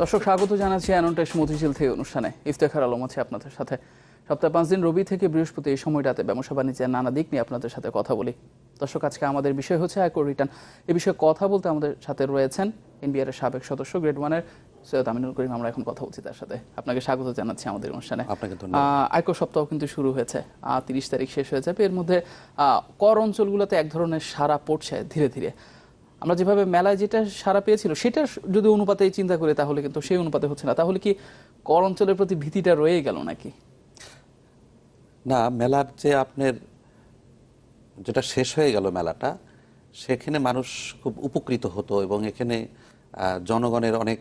দর্শক স্বাগত জানাচ্ছি অ্যানন্টেশ মতিঝিল থেকে অনুষ্ঠানে। ইফতেখার আলম আছে আপনাদের সাথে। সপ্তাহে পাঁচ দিন রবি থেকে বৃহস্পতি এই সময়টাতে ব্যবসা বাণিজ্যের নানা দিক নিয়ে আপনাদের সাথে কথা বলি। দর্শক আজকে আমাদের বিষয় হচ্ছে আয়কর রিটার্ন। এ বিষয়ে কথা বলতে আমাদের সাথে রয়েছেন এনবিআর এর সাবেক সদস্য গ্রেড ওয়ানের সৈয়দ আমিনুল করিম। আমরা এখন কথা বলছি তার সাথে। আপনাকে স্বাগত জানাচ্ছি আমাদের অনুষ্ঠানে। আয়কর সপ্তাহ কিন্তু শুরু হয়েছে। তিরিশ তারিখ শেষ হয়ে যাবে এর মধ্যে আহ, কর অঞ্চলগুলোতে এক ধরনের সারা পড়ছে ধীরে ধীরে। আমরা যেভাবে মেলায় যেটা সারা পেয়েছিল সেটা যদি অনুপাতে চিন্তা করি, তাহলে কিন্তু সেই অনুপাতে হচ্ছে না। তাহলে কি কর অঞ্চলের প্রতি ভীতিটা রয়ে গেল নাকি? না, মেলার যে আপনার যেটা শেষ হয়ে গেল মেলাটা, সেখানে মানুষ খুব উপকৃত হতো এবং এখানে জনগণের অনেক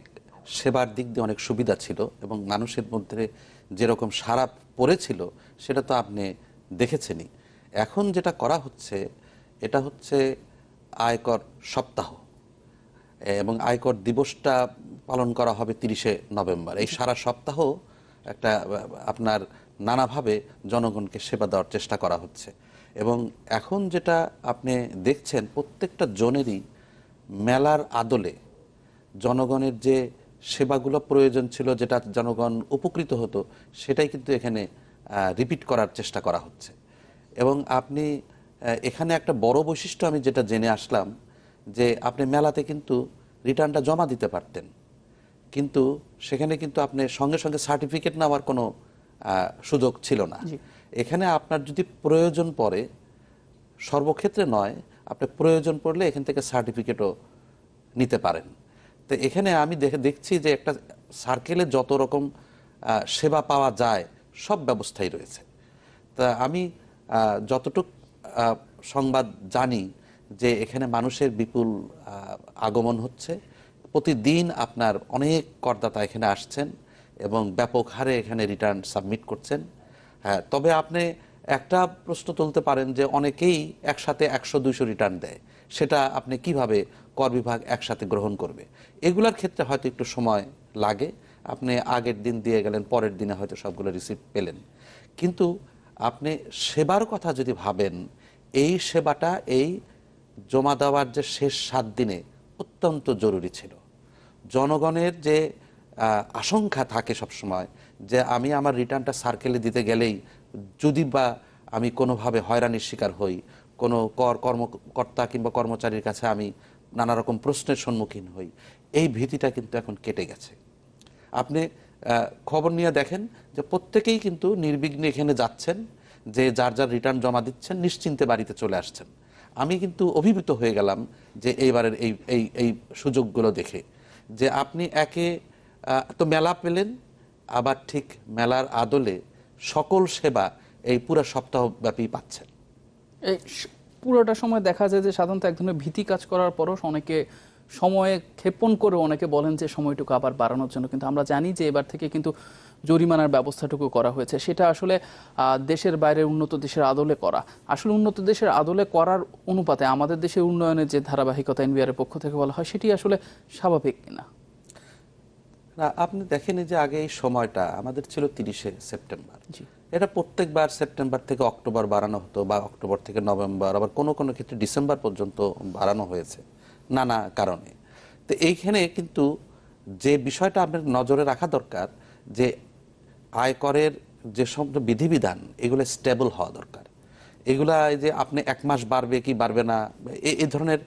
সেবার দিক দিয়ে অনেক সুবিধা ছিল এবং মানুষের মধ্যে যেরকম সারা পড়েছিল, সেটা তো আপনি দেখেছেনই। এখন যেটা করা হচ্ছে, এটা হচ্ছে আয়কর সপ্তাহ। এবং আয়কর দিবসটা পালন করা হবে তিরিশে নভেম্বর। এই সারা সপ্তাহ একটা, আপনার নানাভাবে জনগণকে সেবা দেওয়ার চেষ্টা করা হচ্ছে। এবং এখন যেটা আপনি দেখছেন, প্রত্যেকটা জনেরই মেলার আদলে জনগণের যে সেবাগুলো প্রয়োজন ছিল, যেটা জনগণ উপকৃত হতো, সেটাই কিন্তু এখানে রিপিট করার চেষ্টা করা হচ্ছে। এবং আপনি এখানে একটা বড় বৈশিষ্ট্য আমি যেটা জেনে আসলাম যে আপনি মেলাতে কিন্তু রিটার্নটা জমা দিতে পারতেন। কিন্তু সেখানে কিন্তু আপনি সঙ্গে সঙ্গে সার্টিফিকেট নেওয়ার কোনো সুযোগ ছিল না। এখানে আপনার যদি প্রয়োজন পড়ে সর্বক্ষেত্রে নয় আপনি প্রয়োজন পড়লে এখান থেকে সার্টিফিকেটও নিতে পারেন। তো এখানে আমি দেখে দেখছি যে একটা সার্কেলে যত রকম সেবা পাওয়া যায় সব ব্যবস্থাই রয়েছে। তা আমি যতটুক সংবাদ জানি যে এখানে মানুষের বিপুল আগমন হচ্ছে। প্রতিদিন আপনার অনেক করদাতা এখানে আসছেন এবং ব্যাপক হারে এখানে রিটার্ন সাবমিট করছেন। হ্যাঁ তবে আপনি একটা প্রশ্ন তুলতে পারেন যে অনেকেই একসাথে একশো দুইশো রিটার্ন দেয়। সেটা আপনি কীভাবে কর বিভাগ একসাথে গ্রহণ করবে? এগুলার ক্ষেত্রে হয়তো একটু সময় লাগে। আপনি আগের দিন দিয়ে গেলেন, পরের দিনে হয়তো সবগুলো রিসিভ পেলেন। কিন্তু আপনি সেবার কথা যদি ভাবেন এই সেবাটা, এই জমা দেওয়ার যে শেষ সাত দিনে অত্যন্ত জরুরি ছিল। জনগণের যে আশঙ্কা থাকে সবসময় যে আমি আমার রিটার্নটা সার্কেলে দিতে গেলেই যদি বা আমি কোনোভাবে হয়রানির শিকার হই, কোনো কর, কর্মকর্তা কিংবা কর্মচারীর কাছে আমি নানা রকম প্রশ্নের সম্মুখীন হই, এই ভীতিটা কিন্তু এখন কেটে গেছে। আপনি খবর নিয়ে দেখেন যে প্রত্যেকেই কিন্তু নির্বিঘ্নে এখানে যাচ্ছেন। যে যার যার রিটার্ন জমা দিচ্ছেন নিশ্চিন্তে বাড়িতে চলে আসছেন। আমি কিন্তু অভিভূত হয়ে গেলাম যে এইবারের এই এই এই সুযোগগুলো দেখে যে আপনি একে তো মেলা পেলেন, আবার ঠিক মেলার আদলে সকল সেবা এই পুরো সপ্তাহব্যাপী পাচ্ছেন। এই পুরোটা সময় দেখা যায় যে সাধারণত এক ধরনের ভীতি কাজ করার পরও অনেকে সময়ে ক্ষেপণ করে অনেকে বলেন যে সময়টুকু আবার বাড়ানোর জন্য কিন্তু আমরা জানি যে এবার থেকে কিন্তু জরিমানার ব্যবস্থাটুকু করা হয়েছে। সেটা আসলে দেশের বাইরে উন্নত দেশের আদলে করা। আসলে উন্নত দেশের আদলে করার অনুপাতে আমাদের দেশের উন্নয়নের যে ধারাবাহিকতা এনবিআর এর পক্ষ থেকে বলা হয় সেটি আসলে স্বাভাবিক কিনা? না আপনি দেখেন যে আগে এই সময়টা আমাদের ছিল তিরিশে সেপ্টেম্বর। এটা প্রত্যেকবার সেপ্টেম্বর থেকে অক্টোবর বাড়ানো হতো বা অক্টোবর থেকে নভেম্বর আবার কোনো কোনো ক্ষেত্রে ডিসেম্বর পর্যন্ত বাড়ানো হয়েছে। নানা কারণে। তো এইখানে কিন্তু যে বিষয়টা আপনার নজরে রাখা দরকার যে আয়করের যে সব বিধিবিধান এগুলো স্টেবল হওয়া দরকার। এগুলা যে আপনি এক মাস বাড়বে কি বাড়বে না এ- এই ধরনের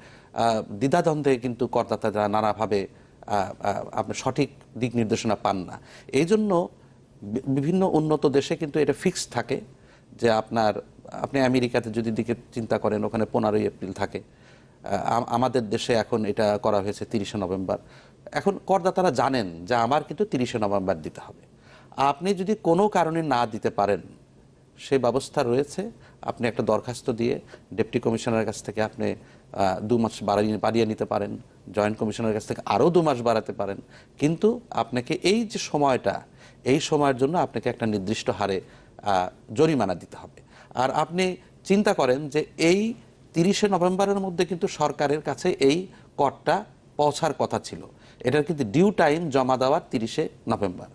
দ্বিধাদ্বন্দ্বে কিন্তু করদাতারা নানাভাবে আহ, আহ, আপনি সঠিক দিক নির্দেশনা পান না। এই জন্য বিভিন্ন উন্নত দেশে কিন্তু এটা ফিক্স থাকে যে আপনার আপনি আমেরিকাতে যদি দিকে চিন্তা করেন ওখানে পনেরোই এপ্রিল থাকে। আমাদের দেশে এখন এটা করা হয়েছে তিরিশে নভেম্বর। এখন করদাতারা জানেন যে আমার কিন্তু তিরিশে নভেম্বর দিতে হবে। আপনি যদি কোনো কারণে না দিতে পারেন সেই ব্যবস্থা রয়েছে। আপনি একটা দরখাস্ত দিয়ে ডেপুটি কমিশনারের কাছ থেকে আপনি দু মাস বাড়িয়ে বাড়িয়ে নিতে পারেন, জয়েন্ট কমিশনারের কাছ থেকে আরও দু মাস বাড়াতে পারেন। কিন্তু আপনাকে এই যে সময়টা, এই সময়ের জন্য আপনাকে একটা নির্দিষ্ট হারে জরিমানা দিতে হবে। আর আপনি চিন্তা করেন যে এই তিরিশে নভেম্বরের মধ্যে কিন্তু সরকারের কাছে এই করটা পৌঁছার কথা ছিল। এটার কিন্তু ডিউ টাইম জমা দেওয়ার তিরিশে নভেম্বর।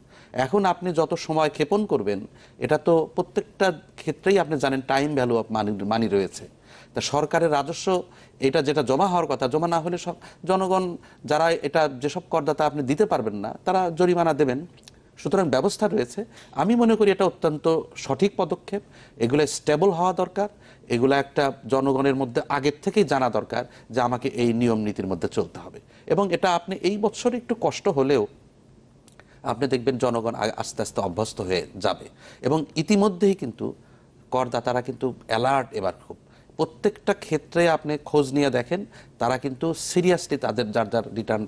এখন আপনি যত সময় ক্ষেপণ করবেন, এটা তো প্রত্যেকটা ক্ষেত্রেই আপনি জানেন time value of money money রয়েছে। তা সরকারের রাজস্ব, এটা যেটা জমা হওয়ার কথা, জমা না হলে সব জনগণ যারা এটা যেসব করদাতা আপনি দিতে পারবেন না, তারা জরিমানা দেবেন। সুতরাং ব্যবস্থা রয়েছে। আমি মনে করি এটা অত্যন্ত সঠিক পদক্ষেপ। এগুলো স্টেবল হওয়া দরকার। এগুলো একটা জনগণের মধ্যে আগের থেকেই জানা দরকার যে আমাকে এই নিয়ম নীতির মধ্যে চলতে হবে। এবং এটা আপনি এই বছর একটু কষ্ট হলেও আপনি দেখবেন জনগণ আস্তে আস্তে অভ্যস্ত হয়ে যাবে। এবং ইতিমধ্যেই কিন্তু করদাতারা কিন্তু অ্যালার্ট এবার খুব। প্রত্যেকটা ক্ষেত্রে আপনি খোঁজ নিয়ে দেখেন, তারা কিন্তু সিরিয়াসলি তাদের যার যার রিটার্ন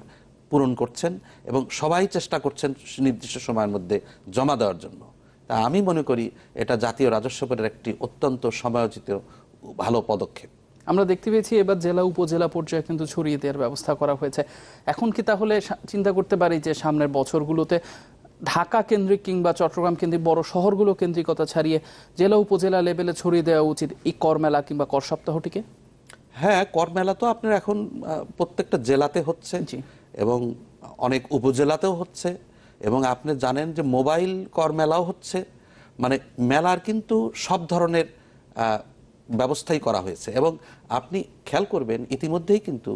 পূরণ করছেন এবং সবাই চেষ্টা করছেন নির্দিষ্ট সময়ের মধ্যে জমা দেওয়ার জন্য। তা আমি মনে করি এটা জাতীয় রাজস্ব বোর্ডের একটি অত্যন্ত সময়োচিত ভালো পদক্ষেপ। আমরা দেখতে পেয়েছি এবার জেলা উপজেলা পর্যায়ে কিন্তু ছড়িয়ে দেওয়ার ব্যবস্থা করা হয়েছে। এখন কি তাহলে চিন্তা করতে পারি যে সামনের বছরগুলোতে ঢাকা কেন্দ্রিক কিংবা চট্টগ্রাম কেন্দ্রিক বড় শহরগুলো কেন্দ্রিকতা ছাড়িয়ে জেলা উপজেলা লেভেলে ছড়িয়ে দেওয়া উচিত এই কর মেলা কিংবা কর সপ্তাহটিকে? হ্যাঁ কর মেলা তো আপনার এখন প্রত্যেকটা জেলাতে হচ্ছে এবং অনেক উপজেলাতেও হচ্ছে। এবং আপনি জানেন যে মোবাইল কর মেলাও হচ্ছে মানে মেলার কিন্তু সব ধরনের ব্যবস্থাই করা হয়েছে। এবং আপনি খেয়াল করবেন ইতিমধ্যেই কিন্তু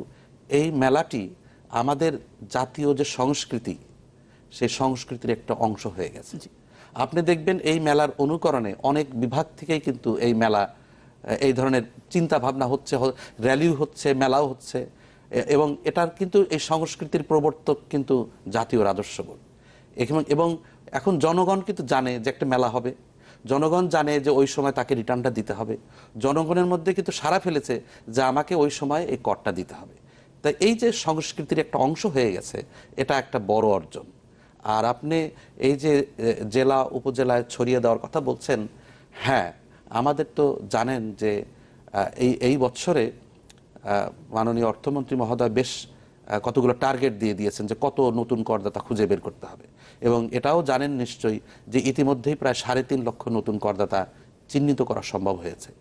এই মেলাটি আমাদের জাতীয় যে সংস্কৃতি সেই সংস্কৃতির একটা অংশ হয়ে গেছে। আপনি দেখবেন এই মেলার অনুকরণে অনেক বিভাগ থেকেই কিন্তু এই মেলা এই ধরনের চিন্তা ভাবনা হচ্ছে র্যালিও হচ্ছে মেলাও হচ্ছে এবং এটার কিন্তু এই সংস্কৃতির প্রবর্তক কিন্তু জাতীয় রাজস্ব বোর্ড। এবং- এখন জনগণ কিন্তু জানে যে একটা মেলা হবে। জনগণ জানে যে ওই সময় তাকে রিটার্নটা দিতে হবে। জনগণের মধ্যে কিন্তু সারা ফেলেছে যে আমাকে ওই সময় এই করটা দিতে হবে। তাই এই যে সংস্কৃতির একটা অংশ হয়ে গেছে, এটা একটা বড় অর্জন। আর আপনি এই যে জেলা, উপজেলায় ছড়িয়ে দেওয়ার কথা বলছেন হ্যাঁ আমাদের তো জানেন যে এই এই বছরে মাননীয় অর্থমন্ত্রী মহোদয় বেশ কতগুলো টার্গেট দিয়ে দিয়েছেন যে কত নতুন করদাতা খুঁজে বের করতে হবে। এবং এটাও জানেন নিশ্চয়ই যে ইতিমধ্যেই প্রায় সাড়ে তিন লক্ষ নতুন করদাতা চিহ্নিত করা সম্ভব হয়েছে।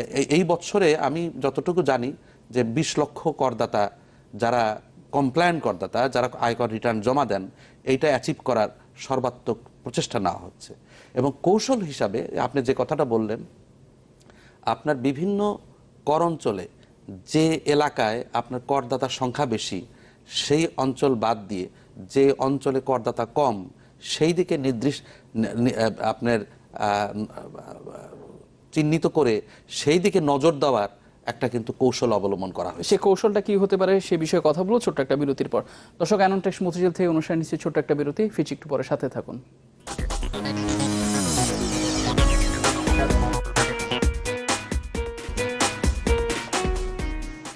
এই- বছরে আমি যতটুকু জানি যে বিশ লক্ষ করদাতা যারা কমপ্লায়েন্ট করদাতা, যারা আয়কর রিটার্ন জমা দেন, এইটা অ্যাচিভ করার সর্বাত্মক প্রচেষ্টা নেওয়া হচ্ছে। এবং কৌশল হিসাবে আপনি যে কথাটা বললেন, আপনার বিভিন্ন কর অঞ্চলে যে এলাকায় আপনার করদাতার সংখ্যা বেশি, সেই অঞ্চল বাদ দিয়ে যে অঞ্চলে করদাতা কম, সেই দিকে নির্দিষ্ট আপনার চিহ্নিত করে সেই দিকে নজর দেওয়ার একটা কিন্তু কৌশল অবলম্বন করা হয়েছে। সে কৌশলটা কি হতে পারে সে বিষয়ে কথা বলব ছোট্ট একটা বিরতির পর। দর্শক অ্যানন্টেক্স মতিঝিল থেকে অনুষ্ঠান নিচ্ছে ছোট্ট একটা বিরতি। ফিচ একটু পরে, সাথে থাকুন।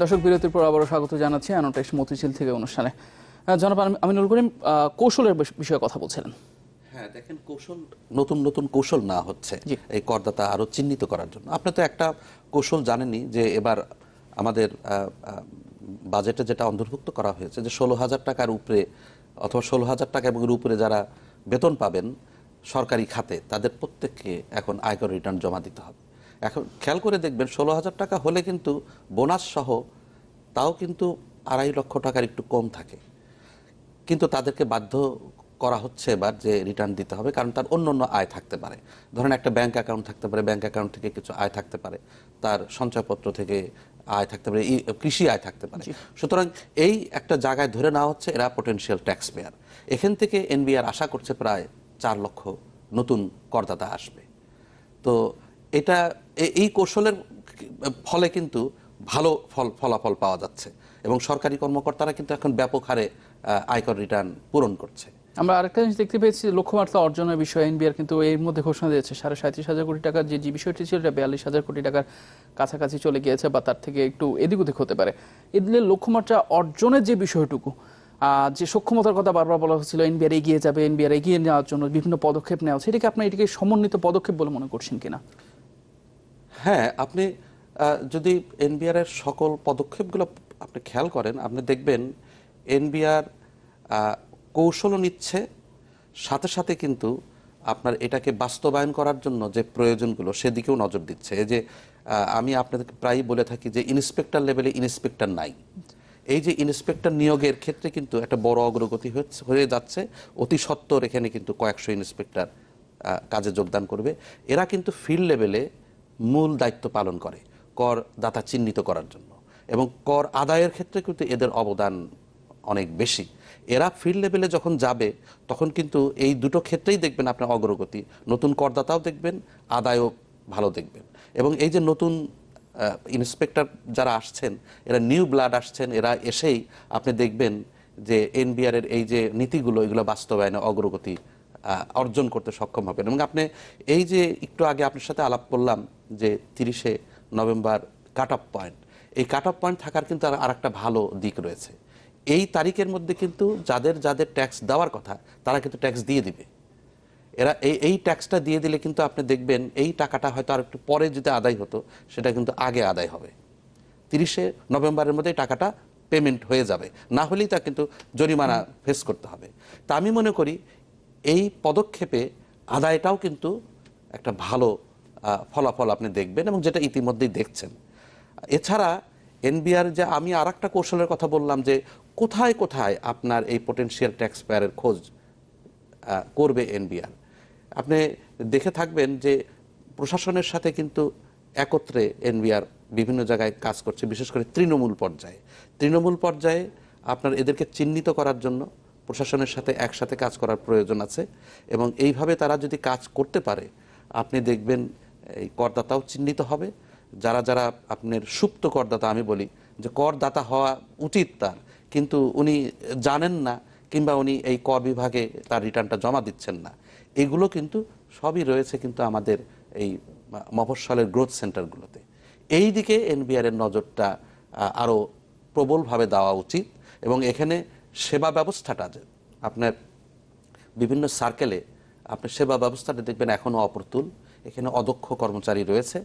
দর্শক, বিরতির পর আবারও স্বাগত জানাচ্ছি অ্যানোটেক্স মতিঝিল থেকে অনুষ্ঠানে। জনাব আমিন- আমিনুল করিম কৌশলের বিষয়ে কথা বলছিলেন। হ্যাঁ দেখেন কৌশল নতুন নতুন কৌশল না হচ্ছে এই করদাতা আরও চিহ্নিত করার জন্য। আপনি তো একটা কৌশল জানেনই যে এবার আমাদের বাজেটে যেটা অন্তর্ভুক্ত করা হয়েছে যে ষোলো হাজার টাকার উপরে অথবা ষোলো হাজার টাকা এবং উপরে যারা বেতন পাবেন সরকারি খাতে তাদের প্রত্যেককে এখন আয়কর রিটার্ন জমা দিতে হবে। এখন খেয়াল করে দেখবেন ষোলো হাজার টাকা হলে কিন্তু বোনাস সহ তাও কিন্তু আড়াই লক্ষ টাকার একটু কম থাকে। কিন্তু তাদেরকে বাধ্য করা হচ্ছে এবার যে রিটার্ন দিতে হবে কারণ তার অন্য অন্য আয় থাকতে পারে। ধরেন একটা ব্যাংক অ্যাকাউন্ট থাকতে পারে ব্যাংক অ্যাকাউন্ট থেকে কিছু আয় থাকতে পারে তার সঞ্চয়পত্র থেকে আয় থাকতে পারে কৃষি আয় থাকতে পারে। সুতরাং এই একটা জায়গায় ধরে নেওয়া হচ্ছে এরা পটেনশিয়াল ট্যাক্স পেয়ার এখান থেকে এনবিআর আশা করছে প্রায় চার লক্ষ নতুন করদাতা আসবে। তো এটা এই কৌশলের ফলে কিন্তু ভালো ফল ফলাফল পাওয়া যাচ্ছে। এবং সরকারি কর্মকর্তারা কিন্তু এখন ব্যাপক হারে আয়কর রিটার্ন পূরণ করছে। আমরা আরেকটা জিনিস দেখতে পেয়েছি লক্ষ্যমাত্রা অর্জনের বিষয়ে এনবিআর কিন্তু এর মধ্যে ঘোষণা দিয়েছে সাড়ে সাঁত্রিশ হাজার কোটি টাকার যে যে বিষয়টি ছিল এটা বিয়াল্লিশ হাজার কোটি টাকার কাছাকাছি চলে গিয়েছে বা তার থেকে একটু এদিক ওদিক হতে পারে। এদিকে লক্ষ্যমাত্রা অর্জনের যে বিষয়টুকু যে সক্ষমতার কথা বারবার বলা হচ্ছিল এনবিআর এগিয়ে যাবে এনবিআর এগিয়ে নেওয়ার জন্য বিভিন্ন পদক্ষেপ নেওয়া হচ্ছে এটাকে আপনার এটিকে সমন্বিত পদক্ষেপ বলে মনে করছেন কিনা? হ্যাঁ আপনি যদি এনবিআর এর সকল পদক্ষেপগুলো আপনি খেয়াল করেন আপনি দেখবেন এনবিআর কৌশলও নিচ্ছে। সাথে সাথে কিন্তু আপনার এটাকে বাস্তবায়ন করার জন্য যে প্রয়োজনগুলো সেদিকেও নজর দিচ্ছে। এই যে আমি আপনাদেরকে প্রায়ই বলে থাকি যে ইন্সপেক্টর লেভেলে ইন্সপেক্টর নাই। এই যে ইন্সপেক্টর নিয়োগের ক্ষেত্রে কিন্তু একটা বড় অগ্রগতি হয়ে যাচ্ছে। অতি সত্বর এখানে কিন্তু কয়েকশো ইন্সপেক্টর কাজে যোগদান করবে। এরা কিন্তু ফিল্ড লেভেলে মূল দায়িত্ব পালন করে, কর দাতা চিহ্নিত করার জন্য। এবং কর আদায়ের ক্ষেত্রে কিন্তু এদের অবদান অনেক বেশি। এরা ফিল্ড লেভেলে যখন যাবে, তখন কিন্তু এই দুটো ক্ষেত্রেই দেখবেন আপনার অগ্রগতি। নতুন করদাতাও দেখবেন, আদায়ও ভালো দেখবেন। এবং এই যে নতুন ইন্সপেক্টর যারা আসছেন, এরা নিউ ব্লাড আসছেন, এরা এসেই আপনি দেখবেন যে এনবিআর এর এই যে নীতিগুলো, এগুলো বাস্তবায়নে অগ্রগতি অর্জন করতে সক্ষম হবেন। এবং আপনি এই যে একটু আগে আপনার সাথে আলাপ করলাম যে তিরিশে নভেম্বর কাট অফ পয়েন্ট এই কাট অফ পয়েন্ট থাকার কিন্তু আর একটা ভালো দিক রয়েছে। এই তারিখের মধ্যে কিন্তু যাদের যাদের ট্যাক্স দেওয়ার কথা, তারা কিন্তু ট্যাক্স দিয়ে দিবে। এরা এই এই ট্যাক্সটা দিয়ে দিলে কিন্তু আপনি দেখবেন এই টাকাটা হয়তো আর একটু পরে যদি আদায় হতো, সেটা কিন্তু আগে আদায় হবে। তিরিশে নভেম্বরের মধ্যে টাকাটা পেমেন্ট হয়ে যাবে। না হলেই তা কিন্তু জরিমানা ফেস করতে হবে। তা আমি মনে করি এই পদক্ষেপে আদায়টাও কিন্তু একটা ভালো ফলাফল আপনি দেখবেন এবং যেটা ইতিমধ্যেই দেখছেন। এছাড়া এনবিআর যে আমি আর একটা কৌশলের কথা বললাম যে কোথায় কোথায় আপনার এই পোটেনশিয়াল ট্যাক্স পেয়ারের খোঁজ করবে এনবিআর আপনি দেখে থাকবেন যে প্রশাসনের সাথে কিন্তু একত্রে এনবিআর বিভিন্ন জায়গায় কাজ করছে, বিশেষ করে তৃণমূল পর্যায়ে। তৃণমূল পর্যায়ে আপনার এদেরকে চিহ্নিত করার জন্য প্রশাসনের সাথে একসাথে কাজ করার প্রয়োজন আছে এবং এইভাবে তারা যদি কাজ করতে পারে, আপনি দেখবেন এই করদাতাও চিহ্নিত হবে। যারা যারা আপনার সুপ্ত করদাতা, আমি বলি যে করদাতা হওয়া উচিত তার। কিন্তু উনি জানেন না, কিংবা উনি এই কর বিভাগে তার রিটার্নটা জমা দিচ্ছেন না। এগুলো কিন্তু সবই রয়েছে কিন্তু আমাদের এই মফস্বলের গ্রোথ সেন্টারগুলোতে। এই দিকে এনবিআরের নজরটা আরও প্রবলভাবে দেওয়া উচিত, এবং এখানে সেবা ব্যবস্থাটা যে আপনার বিভিন্ন সার্কেলে আপনার সেবা ব্যবস্থাটা দেখবেন এখনও অপ্রতুল, এখানে অদক্ষ কর্মচারী রয়েছে।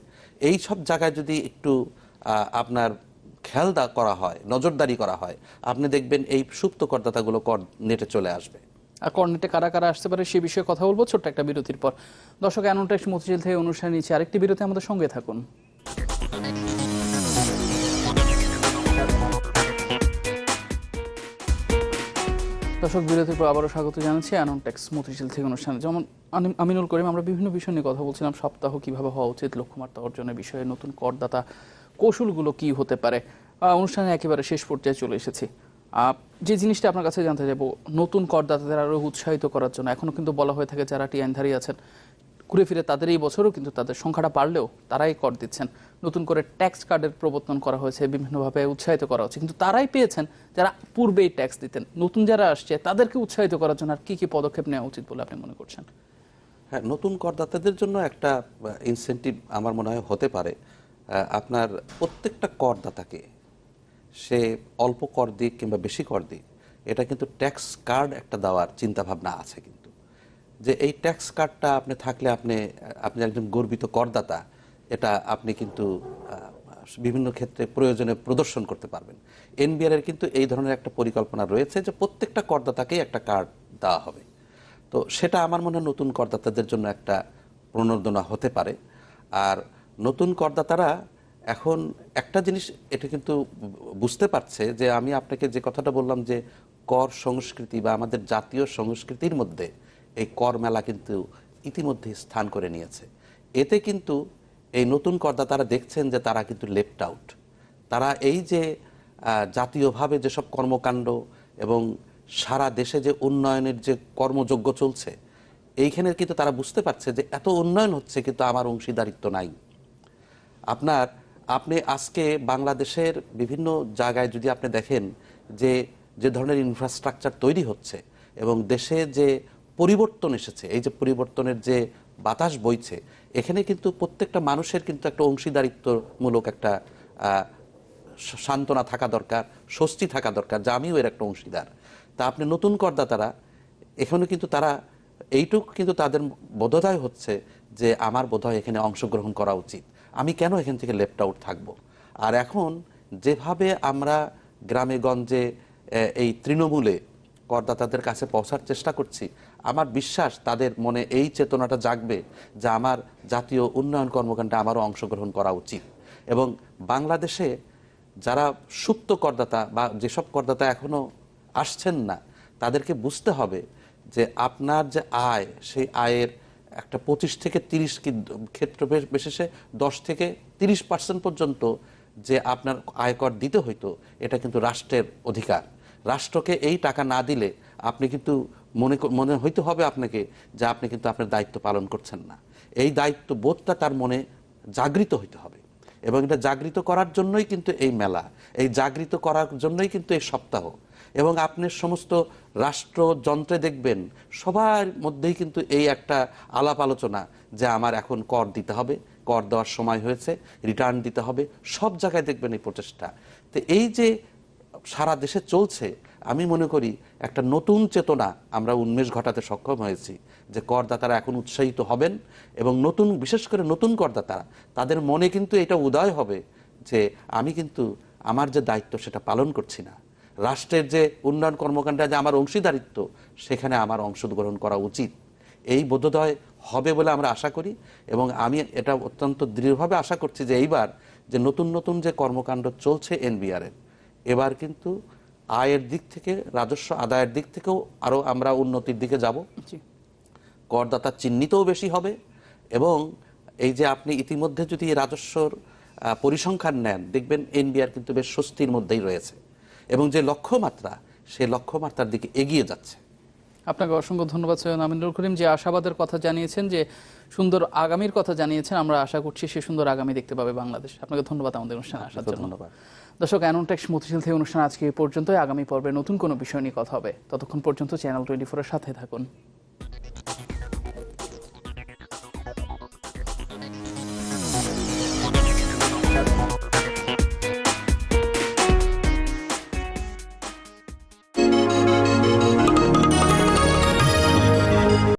এই সব জায়গায় যদি একটু আপনার খেয়াল দা- করা হয়, নজরদারি করা হয়। আপনি দেখবেন এই সুপ্ত করদাতাগুলো কর নেটে চলে আসবে। আর কর্নেটে কারা কারা আসতে পারে সে বিষয়ে কথা বলব ছোট্ট একটা বিরতির পর। দর্শক অ্যানোটেক্স মতিঝিল থেকে অনুষ্ঠান নিচ্ছে আরেকটি বিরতি আমাদের সঙ্গে থাকুন। দর্শক, বিরতির পর আবারও স্বাগত জানাচ্ছি অ্যানোটেক্স মতিঝিল থেকে অনুষ্ঠানে। যেমন আমিনুল করিম, আমরা বিভিন্ন বিষয় নিয়ে কথা বলছিলাম। সপ্তাহ কীভাবে হওয়া উচিত, লক্ষ্যমাত্রা অর্জনের বিষয়ে, নতুন করদাতা কৌশলগুলো কি হতে পারে? অনুষ্ঠানে একেবারে শেষ পর্যায়ে চলে এসেছি। যে জিনিসটা আপনার কাছে জানতে যাব নতুন করদাতাদের আরও উৎসাহিত করার জন্য এখনও কিন্তু বলা হয়ে থাকে যারা টিআইনধারী আছেন, ঘুরে ফিরে তাদের এই বছরও কিন্তু তাদের সংখ্যাটা বাড়লেও তারাই কর দিচ্ছেন। নতুন করে ট্যাক্স কার্ডের প্রবর্তন করা হয়েছে, বিভিন্নভাবে উৎসাহিত করা হচ্ছে, কিন্তু তারাই পেয়েছেন যারা পূর্বেই ট্যাক্স দিতেন। নতুন যারা আসছে, তাদেরকে উৎসাহিত করার জন্য আর কী কী পদক্ষেপ নেওয়া উচিত বলে আপনি মনে করছেন? হ্যাঁ নতুন করদাতাদের জন্য একটা ইনসেন্টিভ আমার মনে হয় হতে পারে। আপনার প্রত্যেকটা করদাতাকে, সে অল্প কর দিক কিংবা বেশি কর দিক, এটা কিন্তু ট্যাক্স কার্ড একটা দেওয়ার চিন্তা ভাবনা আছে কিন্তু। যে এই ট্যাক্স কার্ডটা আপনি থাকলে আপনি আপনি একজন গর্বিত করদাতা, এটা আপনি কিন্তু বিভিন্ন ক্ষেত্রে প্রয়োজনে প্রদর্শন করতে পারবেন। এনবিআর কিন্তু এই ধরনের একটা পরিকল্পনা রয়েছে যে প্রত্যেকটা করদাতাকেই একটা কার্ড দেওয়া হবে। তো সেটা আমার মনে হয় নতুন করদাতাদের জন্য একটা প্রণোদনা হতে পারে। আর নতুন করদাতারা এখন একটা জিনিস এটা কিন্তু বুঝতে পারছে যে আমি আপনাকে যে কথাটা বললাম যে কর সংস্কৃতি বা আমাদের জাতীয় সংস্কৃতির মধ্যে এই কর মেলা কিন্তু ইতিমধ্যে স্থান করে নিয়েছে। এতে কিন্তু এই নতুন করদাতারা দেখছেন যে তারা কিন্তু লেফট আউট। তারা এই যে জাতীয়ভাবে যেসব কর্মকাণ্ড এবং সারা দেশে যে উন্নয়নের যে কর্মযজ্ঞ চলছে, এইখানে কিন্তু তারা বুঝতে পারছে যে এত উন্নয়ন হচ্ছে কিন্তু আমার অংশীদারিত্ব নাই। আপনার, আপনি আজকে বাংলাদেশের বিভিন্ন জায়গায় যদি আপনি দেখেন যে যে ধরনের ইনফ্রাস্ট্রাকচার তৈরি হচ্ছে এবং দেশে যে পরিবর্তন এসেছে, এই যে পরিবর্তনের যে বাতাস বইছে, এখানে কিন্তু প্রত্যেকটা মানুষের কিন্তু একটা অংশীদারিত্বমূলক একটা সান্ত্বনা থাকা দরকার, স্বস্তি থাকা দরকার, যে আমিও এর একটা অংশীদার। তা আপনি নতুন করদাতারা, এখানে কিন্তু তারা, এইটুক কিন্তু তাদের বোধোদয় হচ্ছে যে, আমার বোধহয় এখানে অংশগ্রহণ করা উচিত। আমি কেন এখান থেকে লেফট আউট থাকব? আর এখন যেভাবে আমরা গ্রামে গঞ্জে এই তৃণমূলে করদাতাদের কাছে পৌঁছার চেষ্টা করছি, আমার বিশ্বাস তাদের মনে এই চেতনাটা জাগবে যে আমার জাতীয় উন্নয়ন কর্মকাণ্ডে আমারও অংশগ্রহণ করা উচিত। এবং বাংলাদেশে যারা সুপ্ত করদাতা বা যেসব করদাতা এখনও আসছেন না, তাদেরকে বুঝতে হবে যে আপনার যে আয়, সেই আয়ের একটা পঁচিশ থেকে তিরিশ ক্ষেত্র বিশেষে দশ থেকে তিরিশ পার্সেন্ট পর্যন্ত যে আপনার আয়কর দিতে হইতো, এটা কিন্তু রাষ্ট্রের অধিকার। রাষ্ট্রকে এই টাকা না দিলে আপনি কিন্তু মনে মনে হইতে হবে আপনাকে যে আপনি কিন্তু আপনার দায়িত্ব পালন করছেন না। এই দায়িত্ব বোধটা তার মনে জাগৃত হইতে হবে। এবং এটা জাগৃত করার জন্যই কিন্তু এই মেলা, এই জাগৃত করার জন্যই কিন্তু এই সপ্তাহ। এবং আপনি সমস্ত রাষ্ট্রযন্ত্রে দেখবেন, সবার মধ্যেই কিন্তু এই একটা আলাপ আলোচনা যে আমার এখন কর দিতে হবে, কর দেওয়ার সময় হয়েছে রিটার্ন দিতে হবে, সব জায়গায় দেখবেন এই প্রচেষ্টা। তো এই যে সারা দেশে চলছে, আমি মনে করি একটা নতুন চেতনা আমরা উন্মেষ ঘটাতে সক্ষম হয়েছি, যে করদাতারা এখন উৎসাহিত হবেন এবং নতুন, বিশেষ করে নতুন করদাতারা, তাদের মনে কিন্তু এটা উদয় হবে যে আমি কিন্তু আমার যে দায়িত্ব সেটা পালন করছি না। রাষ্ট্রের যে উন্নয়ন কর্মকাণ্ডে যে আমার অংশীদারিত্ব, সেখানে আমার অংশগ্রহণ করা উচিত। এই বোধোদয় হবে বলে আমরা আশা করি এবং আমি এটা অত্যন্ত দৃঢ়ভাবে আশা করছি যে এইবার যে নতুন নতুন যে কর্মকাণ্ড চলছে এনবিআর এর এবার কিন্তু আয়ের দিক থেকে রাজস্ব আদায়ের দিক থেকেও আরও আমরা উন্নতির দিকে যাব। করদাতা চিহ্নিতও বেশি হবে এবং এই যে আপনি ইতিমধ্যে যদি রাজস্বর পরিসংখ্যান নেন দেখবেন এনবিআর কিন্তু বেশ স্বস্তির মধ্যেই রয়েছে এবং যে লক্ষ্যমাত্রা সে লক্ষ্যমাত্রার দিকে এগিয়ে যাচ্ছে। আপনাকে অসংখ্য ধন্যবাদ সৈয়দ আমিনুল করিম যে আশাবাদের কথা জানিয়েছেন যে সুন্দর আগামীর কথা জানিয়েছেন। আমরা আশা করছি সে সুন্দর আগামী দেখতে পাবে বাংলাদেশ। আপনাকে ধন্যবাদ আমাদের অনুষ্ঠানে আসার জন্য। ধন্যবাদ। দর্শক অ্যানোটেক্স মতিঝিল থেকে অনুষ্ঠান আজকে এই পর্যন্তই। আগামী পর্বে নতুন কোনো বিষয় নিয়ে কথা হবে। ততক্ষণ পর্যন্ত চ্যানেল টোয়েন্টি ফোরের সাথে থাকুন।